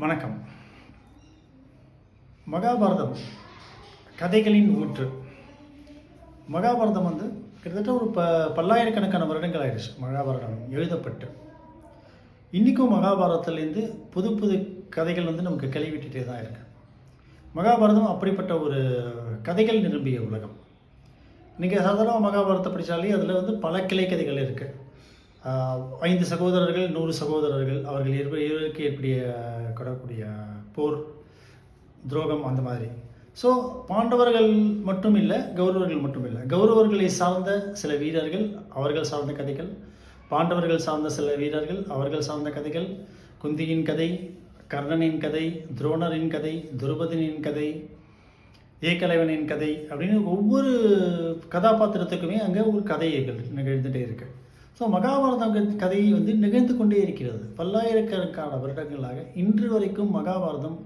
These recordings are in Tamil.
வணக்கம். மகாபாரதம் கதைகளின் ஊற்று. மகாபாரதம் வந்து கிட்டத்தட்ட ஒரு ப பல்லாயிரக்கணக்கான வருடங்கள் ஆயிடுச்சு மகாபாரதம் எழுதப்பட்டு. இன்றைக்கும் மகாபாரதத்துலேருந்து புது புது கதைகள் வந்து நமக்கு கேள்விட்டுட்டே தான் இருக்கு. மகாபாரதம் அப்படிப்பட்ட ஒரு கதைகள் நிரம்பிய உலகம். நீங்கள் சாதாரண மகாபாரதத்தை படித்தாலே அதில் வந்து பல கிளை கதைகள் இருக்குது ஐந்து சகோதரர்கள் நூறு சகோதரர்கள் அவர்கள் இருவர் இருவருக்கு ஏற்படைய கொடக்கூடிய போர் துரோகம் அந்த மாதிரி. ஸோ பாண்டவர்கள் மட்டும் இல்லை கௌரவர்கள் மட்டும் இல்லை. கௌரவர்களை சார்ந்த சில வீரர்கள் அவர்கள் சார்ந்த கதைகள் பாண்டவர்கள் சார்ந்த சில வீரர்கள் அவர்கள் சார்ந்த கதைகள் குந்தியின் கதை கர்ணனின் கதை துரோணரின் கதை துருபதனின் கதை ஏகலைவனின் கதை அப்படின்னு ஒவ்வொரு கதாபாத்திரத்துக்குமே அங்கே ஒரு கதைகள் நிகழ்ந்துகிட்டே இருக்குது ஸோ மகாபாரதம் கதையை வந்து நிகழ்ந்து கொண்டே இருக்கிறது. பல்லாயிரக்கணக்கான வருடங்களாக இன்று வரைக்கும் மகாபாரதம்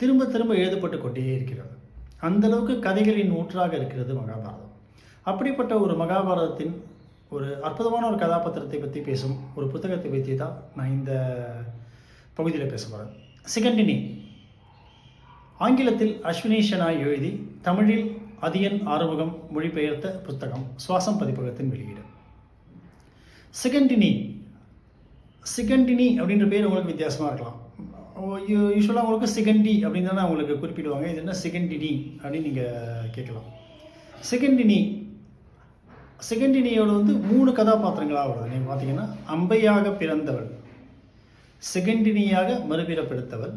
திரும்ப திரும்ப எழுதப்பட்டு கொண்டே இருக்கிறது. அந்த அளவுக்கு கதைகளின் ஊற்றாக இருக்கிறது மகாபாரதம். அப்படிப்பட்ட ஒரு மகாபாரதத்தின் ஒரு அற்புதமான ஒரு கதாபாத்திரத்தை பற்றி பேசும் ஒரு புத்தகத்தை பற்றி தான் நான் இந்த பகுதியில் பேச போகிறேன் சிகண்டினி. ஆங்கிலத்தில் அஸ்வினிஷனாய் எழுதி தமிழில் அதியன் ஆறுமுகம் மொழிபெயர்த்த புத்தகம் சுவாசம் பதிப்பகத்தின் வெளியீடு. சிகண்டினி. சிகண்டினி அப்படின்ற பேர் உங்களுக்கு வித்தியாசமாக இருக்கலாம். யூஸ்வலாக உங்களுக்கு சிகண்டி அப்படின்னு தானே உங்களுக்கு குறிப்பிடுவாங்க. இது என்ன சிகண்டினி அப்படின்னு நீங்கள் கேட்கலாம். சிகண்டினி. சிகண்டினியோட வந்து மூணு கதாபாத்திரங்களாக வருது. நீங்கள் பார்த்தீங்கன்னா அம்பையாக பிறந்தவள். சிகண்டினியாக மறுபிறப்பெடுத்தவள்.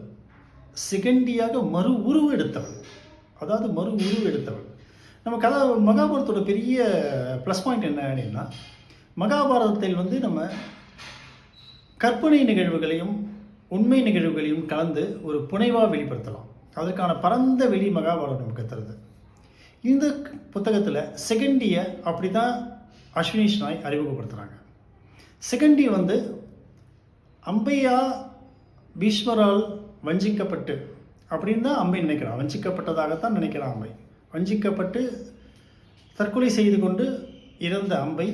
சிகண்டியாக மறு உருவு எடுத்தவள். அதாவது மறு உருவு எடுத்தவள். நம்ம கதா மகாபாரத்தோட பெரிய ப்ளஸ் பாயிண்ட் என்ன அப்படின்னா மகாபாரதத்தில் வந்து நம்ம கற்பனை நிகழ்வுகளையும் உண்மை நிகழ்வுகளையும் கலந்து ஒரு புனைவாக வெளிப்படுத்தலாம். அதற்கான பரந்த வெளி மகாபாரதம் நமக்கு தருது. இந்த புத்தகத்தில் செகண்டியை அப்படி தான் அஸ்வினிஷ் நாய் அறிமுகப்படுத்துகிறாங்க செகண்டி வந்து அம்பையா பீஷ்மரால் வஞ்சிக்கப்பட்டு அப்படின்னு தான் அம்பை நினைக்கிறான். வஞ்சிக்கப்பட்டதாகத்தான் நினைக்கிறான் அம்பை. வஞ்சிக்கப்பட்டு தற்கொலை செய்து கொண்டு இறந்த அம்பை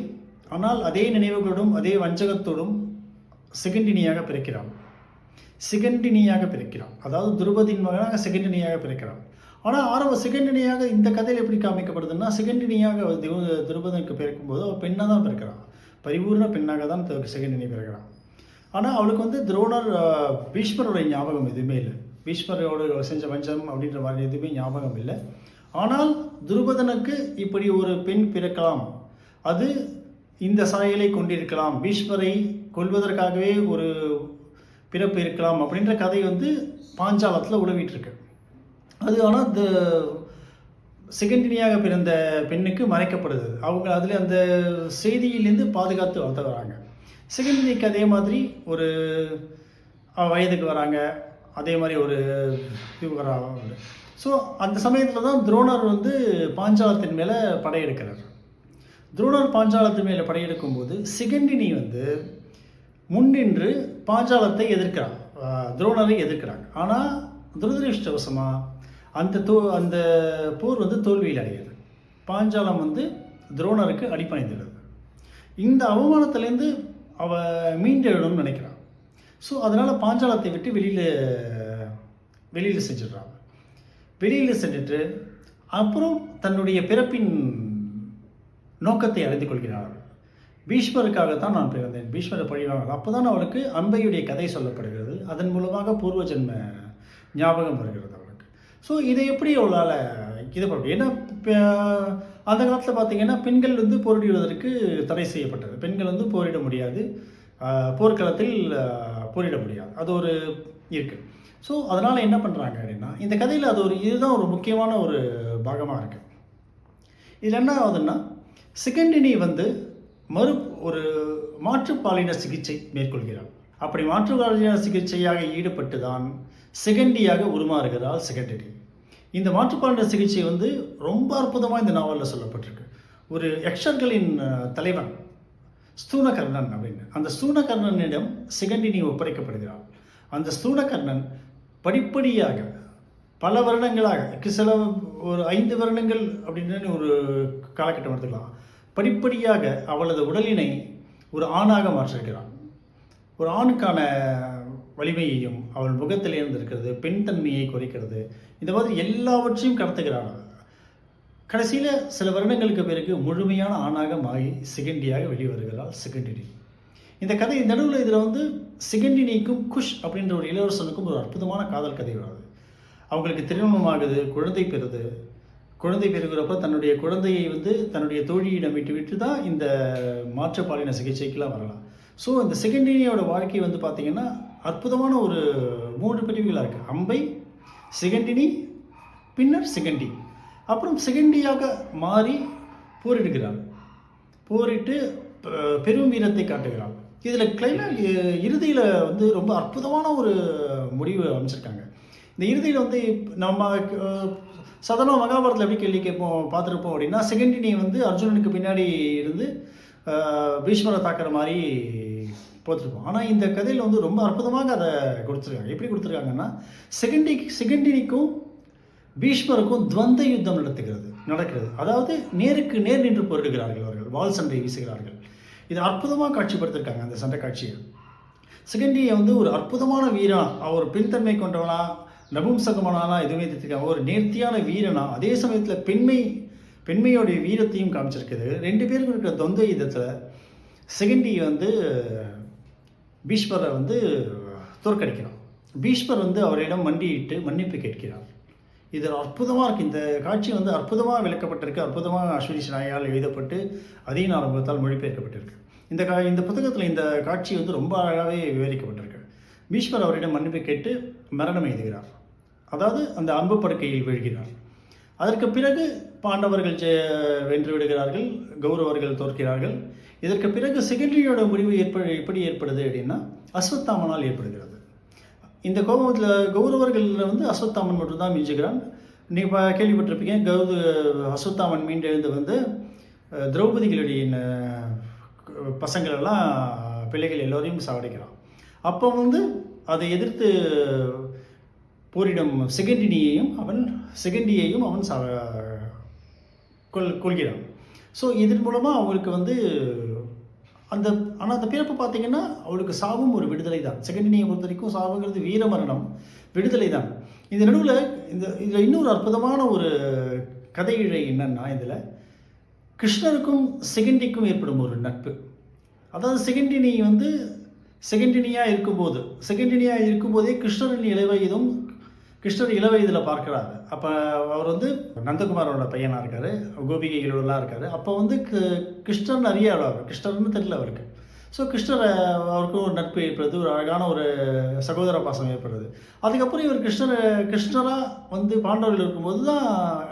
ஆனால் அதே நினைவுகளோடும் அதே வஞ்சகத்தோடும் சிகண்டினியாக பிறக்கிறான். சிகண்டினியாக பிறக்கிறான். அதாவது துருபதியின் மகனாக சிகண்டினியாக பிறக்கிறான். ஆனால் ஆரம்ப சிகண்டினியாக இந்த கதையில் எப்படி காமிக்கப்படுதுன்னா சிகண்டினியாக திரு- துருபதனுக்கு பிறக்கும்போது அவள் பெண்ணாக தான் பிறக்கிறான் பரிபூர்ண பெண்ணாக தான் செகண்டினி சிகண்டினி பிறக்கிறான் ஆனால் அவளுக்கு வந்து துரோணர் பீஷ்மருடைய ஞாபகம் எதுவுமே இல்லை. பீஷ்மரோட செஞ்ச வஞ்சம் அப்படின்ற மாதிரி எதுவுமே ஞாபகம் இல்லை. ஆனால் துருபதனுக்கு இப்படி ஒரு பெண் பிறக்கலாம். அது இந்த சாயலை கொண்டிருக்கலாம். பீஷ்மரை கொல்வதற்காகவே ஒரு பிறப்பு இருக்கலாம் அப்படின்ற கதை வந்து பாஞ்சாலத்தில் உழவிட்டுருக்கு அது ஆனால் இந்த செகண்டினியாக பிறந்த பெண்ணுக்கு மறைக்கப்படுது. அவங்க அதில் அந்த செய்தியிலேருந்து பாதுகாத்து வளர்த்து வராங்க. செகண்டினிக்கு அதே மாதிரி ஒரு வயதுக்கு வராங்க. அதே மாதிரி ஒரு இது ஸோ அந்த சமயத்தில் தான் துரோணர் வந்து பாஞ்சாலத்தின் மேலே படையெடுக்கிறார். துரோணர் பாஞ்சாலத்தின் மேலே படையெடுக்கும் போது சிகண்டினி வந்து முன்னின்று பாஞ்சாலத்தை எதிர்க்கிறான். துரோணரை எதிர்க்கிறாங்க ஆனால் துரதிருஷ்டவசமாக அந்த தோ அந்த போர் வந்து தோல்வியில் அடைகிறது. பாஞ்சாலம் வந்து துரோணருக்கு அடிப்பணிந்துடுது இந்த அவமானத்திலேருந்து அவ மீண்டெழணும்னு நினைக்கிறான். ஸோ அதனால் பாஞ்சாலத்தை விட்டு வெளியில் வெளியில் செஞ்சிடுறான். வெளியில் சென்றுட்டு அப்புறம் தன்னுடைய பிறப்பின் நோக்கத்தை அறிந்து கொள்கிறார்கள் பீஷ்மருக்காகத்தான் நான் பிறந்தேன். பீஷ்மரை பழிவாங்க அப்போ தான் அவளுக்கு அம்பையுடைய கதை சொல்லப்படுகிறது. அதன் மூலமாக பூர்வ ஜென்ம ஞாபகம் வருகிறது அவளுக்கு ஸோ இதை எப்படி அவளால் இது பண்ண முடியும்? ஏன்னா அந்த காலத்தில் பார்த்தீங்கன்னா பெண்கள் வந்து போரிடுவதற்கு தடை செய்யப்பட்டது. பெண்கள் வந்து போரிட முடியாது. போர்க்களத்தில் போரிட முடியாது. அது ஒரு இருக்குது ஸோ அதனால் என்ன பண்ணுறாங்க அப்படின்னா இந்த கதையில் அது ஒரு இதுதான் ஒரு முக்கியமான ஒரு பாகமாக இருக்குது இதில் என்ன ஆகுதுன்னா செகண்டினி வந்து மறு ஒரு மாற்றுப்பாலின சிகிச்சை மேற்கொள்கிறார். அப்படி மாற்றுப்பாலின சிகிச்சையாக ஈடுபட்டு தான் செகண்டியாக உருமாறுகிறாள் செகண்டரி இந்த மாற்றுப்பாலின சிகிச்சை வந்து ரொம்ப அற்புதமாக இந்த நாவலில் சொல்லப்பட்டிருக்கு. ஒரு யக்ஷர்களின் தலைவன் ஸ்தூனகர்ணன் அப்படின்னு. அந்த ஸ்தூனகர்ணனிடம் சிகண்டினி ஒப்படைக்கப்படுகிறாள். அந்த ஸ்தூனகர்ணன் படிப்படியாக பல வருடங்களாக சில ஒரு ஐந்து வருடங்கள் அப்படின்னு ஒரு காலகட்டம் எடுத்துக்கலாம். படிப்படியாக அவளது உடலினை ஒரு ஆணாக மாற்றுகிறான் ஒரு ஆணுக்கான வலிமையையும் அவள் முகத்தில் இருந்திருக்கிறது பெண் தன்மையை குறைக்கிறது. இந்த மாதிரி எல்லாவற்றையும் கடத்துகிறாள். கடைசியில் சில வருடங்களுக்கு பிறகு முழுமையான ஆணாக மாறி சிகண்டியாக வெளிவருகிறாள் சிகண்டினி. இந்த கதை நடுவில் இதில் வந்து சிகண்டினிக்கும் குஷ் அப்படின்ற ஒரு இளவரசனுக்கும் ஒரு அற்புதமான காதல் கதை வருது. அவங்களுக்கு திருமணமாகுது குழந்தை பெறுது குழந்தை பெறுகிறப்ப தன்னுடைய குழந்தையை வந்து தன்னுடைய தோழியிடம் விட்டு விட்டு தான் இந்த மாற்றுப்பாலின சிகிச்சைக்கெலாம் வரலாம். ஸோ இந்த செகண்டினியோட வாழ்க்கை வந்து பார்த்திங்கன்னா அற்புதமான ஒரு மூன்று பிரிவுகளாக இருக்குது அம்பை செகண்டினி பின்னர் செகண்டி. அப்புறம் செகண்டியாக மாறி போரிடுகிறார். போரிட்டு பெரும் வீரத்தை காட்டுகிறார். இதில் கிளைமா இறுதியில் வந்து ரொம்ப அற்புதமான ஒரு முடிவு அமைச்சிருக்காங்க. இந்த இறுதியில் வந்து நம்ம அஹ், சாதாரண மகாபாரதத்தில் எப்படி கேள்வி கேட்போம் பார்த்துருப்போம் அப்படின்னா செகண்டினி வந்து அர்ஜுனனுக்கு பின்னாடி இருந்து பீஷ்மரை தாக்குற மாதிரி போத்திருப்போம் ஆனால் இந்த கதையில் வந்து ரொம்ப அற்புதமாக அதை கொடுத்துருக்காங்க. எப்படி கொடுத்துருக்காங்கன்னா செகண்டி செகண்டினிக்கும் பீஷ்மருக்கும் துவந்த யுத்தம் நடத்துகிறது நடக்கிறது. அதாவது நேருக்கு நேர் நின்று போரிடுகிறார்கள் அவர்கள் வால் சண்டை வீசுகிறார்கள். இது அற்புதமாக காட்சிப்படுத்திருக்காங்க அந்த சண்டை காட்சியை. செகண்டியை வந்து ஒரு அற்புதமான வீரனா அவர் பின்தன்மை கொண்டவனா நபும்சகமானா எதுவுமே தெரிஞ்சிருக்காங்க ஒரு நேர்த்தியான வீரனா அதே சமயத்தில் பெண்மை பெண்மையோடைய வீரத்தையும் காமிச்சிருக்குது. ரெண்டு பேருக்கும் இருக்கிற தொந்த யுத்தத்தில் செகண்டி வந்து பீஷ்மரை வந்து தோற்கடிக்கிறான். பீஷ்மர் வந்து அவரிடம் மண்டியிட்டு மன்னிப்பு கேட்கிறார். இது அற்புதமாக இருக்குது இந்த காட்சி வந்து அற்புதமாக விளக்கப்பட்டிருக்கு. அற்புதமாக அஸ்வினி நாயால் எழுதப்பட்டு அதே ஆரம்பத்தால் மொழிபெயர்க்கப்பட்டிருக்கு. இந்த கா இந்த புத்தகத்தில் இந்த காட்சி வந்து ரொம்ப அழகாகவே விவரிக்கப்பட்டிருக்கு. பீஷ்மர் அவரிடம் மன்னிப்பு கேட்டு மரணம் எழுதுகிறார் அதாவது அந்த அம்பு படுக்கையில் வீழ்கிறார். அதற்கு பிறகு பாண்டவர்கள் வென்று விடுகிறார்கள் கௌரவர்கள் தோற்கிறார்கள். இதற்கு பிறகு செகண்டரியோட முடிவு ஏற்ப எப்படி ஏற்படுது அப்படின்னா அஸ்வத்தாமனால் ஏற்படுகிறது. இந்த கோபத்தில் கௌரவர்களில் வந்து அஸ்வத்தாமன் மட்டும்தான் மிஞ்சுகிறான். நீ கேள்விப்பட்டிருப்பீங்க கௌத அஸ்வத்தாமன் மீண்டெழுந்து வந்து திரௌபதிகளுடைய பசங்களெல்லாம் பிள்ளைகள் எல்லோரையும் சாவடிக்கிறான். அப்போ வந்து அதை எதிர்த்து போரிடும் செகண்டினியையும் அவன் செகண்டியையும் அவன் சா கொள் கொள்கிறான். ஸோ இதன் மூலமாக அவங்களுக்கு வந்து அந்த ஆனால் அந்த பிறப்பு பார்த்தீங்கன்னா அவளுக்கு சாவும் ஒரு விடுதலை தான். செகண்டினியை பொறுத்த வரைக்கும் சாவுங்கிறது வீரமரணம் விடுதலை தான். இந்த நடுவில் இந்த இதில் இன்னொரு அற்புதமான ஒரு கதை இழை என்னன்னா இதில் கிருஷ்ணருக்கும் செகண்டிக்கும் ஏற்படும் ஒரு நட்பு. அதாவது செகண்டினி வந்து செகண்டினியாக இருக்கும்போது செகண்டினியாக இருக்கும்போதே கிருஷ்ணரின் இளவயதும் கிருஷ்ணர் இளவயதில் பார்க்குறாரு அப்போ அவர் வந்து நந்தகுமாரோட பையனாக இருக்கார். கோபிகைகளோடலாம் இருக்கார். அப்போ வந்து கிருஷ்ணன் நிறைய அவர் கிருஷ்ணர்னு தெரியல அவருக்கு. ஸோ கிருஷ்ணர் அவருக்கும் ஒரு நட்பு ஏற்படுது. ஒரு அழகான ஒரு சகோதர பாசம் ஏற்படுது. அதுக்கப்புறம் இவர் கிருஷ்ணர் கிருஷ்ணராக வந்து பாண்டவர்கள் இருக்கும்போது தான்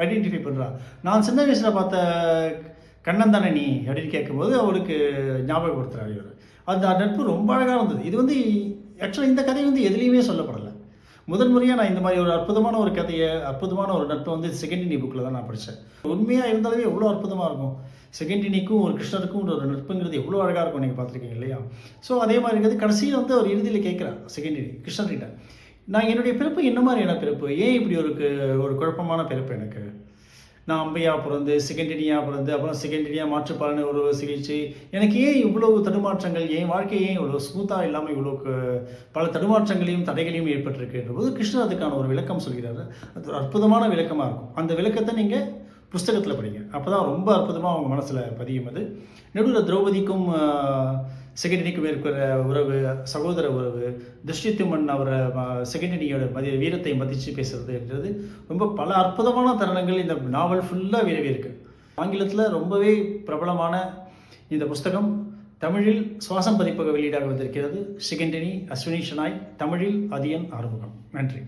ஐடென்டிஃபை பண்ணுறார் நான் சின்ன வயசில் பார்த்த கண்ணன் தானே நீ அப்படின்னு கேட்கும்போது அவருக்கு ஞாபகப்படுத்துகிறார் இவர். அந்த நட்பு ரொம்ப அழகாக இருந்தது. இது வந்து ஆக்சுவலாக இந்த கதை வந்து எதுலேயுமே சொல்லப்படலை. முதன் முறையாக நான் இந்த மாதிரி ஒரு அற்புதமான ஒரு கதையை அற்புதமான ஒரு நட்பை வந்து செகண்டினி புக்கில் தான் நான் படித்தேன் உண்மையாக இருந்தாலுமே எவ்வளோ அற்புதமாக இருக்கும்? செகண்டினிக்கும் ஒரு கிருஷ்ணருக்கும் ஒரு நட்புங்கிறது எவ்வளோ அழகாக இருக்கும் நீங்கள் பார்த்துருக்கீங்க இல்லையா? ஸோ அதே மாதிரி இருக்கிறது கடைசியில் வந்து அவர் இறுதியில் கேட்குறார் செகண்டினி கிருஷ்ணர்கிட்ட நான் என்னுடைய பிறப்பு என்ன மாதிரியான பிறப்பு? ஏன் இப்படி ஒரு ஒரு குழப்பமான பிறப்பு எனக்கு? நான் அம்பையா பிறந்து செகண்டினியா பிறந்து அப்புறம் செகண்டினியா மாற்றுப்பாலன ஒரு சிகிச்சை. எனக்கு ஏன் இவ்வளவு தடுமாற்றங்கள் என் வாழ்க்கையை ஏன் இவ்வளோ ஸ்மூத்தாக இல்லாமல் இவ்வளோ பல தடுமாற்றங்களையும் தடைகளையும் ஏற்பட்டிருக்குன்ற போது கிருஷ்ணர் அதுக்கான ஒரு விளக்கம் சொல்கிறாரு. அது ஒரு அற்புதமான விளக்கமாக இருக்கும். அந்த விளக்கத்தை நீங்கள் புஸ்தகத்தில் படிங்க. அப்போ தான் ரொம்ப அற்புதமாக அவங்க மனசில் பதியும் அது. நடுவில் திரௌபதிக்கும் செகண்டினிக்கு இருக்கிற உறவு சகோதர உறவு திருஷ்டித்துமன் அவரை செகண்டினியோட மதி வீரத்தை மதித்து பேசுறதுன்றது ரொம்ப பல அற்புதமான தருணங்கள் இந்த நாவல் ஃபுல்லாக விரவி இருக்கு. ஆங்கிலத்தில் ரொம்பவே பிரபலமான இந்த புஸ்தகம் தமிழில் சுவாசம் பதிப்பக வெளியீடாக வந்திருக்கிறது. செகண்டினி அஸ்வினி ஷனாய் தமிழில் அதியன் ஆறுமுகம். நன்றி.